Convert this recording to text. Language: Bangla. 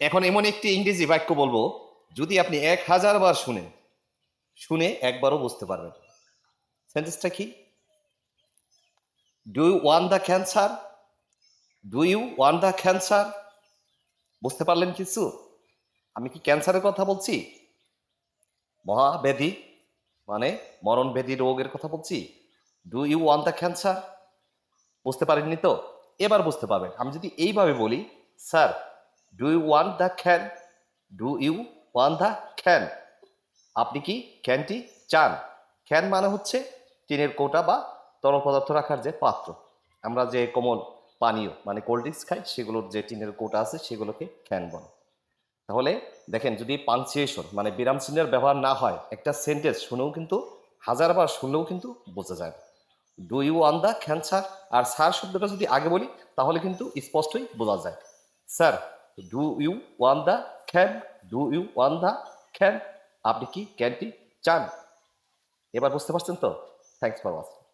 এখন এমন একটি ইংরেজি বাক্য বলব, যদি আপনি এক হাজার বার শুনেন শুনে একবারও বুঝতে পারবেন। সেন্টেন্সটা কি? Do you want the cancer do you want the cancer বুঝতে পারলেন কিছু? আমি কি ক্যান্সারের কথা বলছি? মহাব্যাধি মানে মরণ ব্যাধি রোগের কথা বলছি। Do you want the cancer বুঝতে পারেননি তো? এবার বুঝতে পারবেন। আমি যদি এইভাবে বলি, sir do you want the can do you want the can আপনি কি ক্যানটি চান? ক্যান মানে হচ্ছে টিনের কোটা বা তরল পদার্থ রাখার যে পাত্র। আমরা যে কোমল পানীয় মানে কোল্ড ড্রিঙ্কস খাই, সেগুলোর যে টিনের কোটা আছে, সেগুলোকে ক্যান বলে। তাহলে দেখেন, যদি পাঞ্চুয়েশন মানে বিরাম চিহ্নের ব্যবহার না হয়, একটা সেন্টেন্স শুনেও কিন্তু হাজারবার শুনলেও কিন্তু বোঝা যায় do you want the cancer R sir শব্দটা যদি আগে বলি, তাহলে কিন্তু স্পষ্টই বোঝা যায়। Sir do you want the can do you want the can আপনি কি? ক্যানটি চান। এবার বুঝতে পারছেন তো? Thanks for watching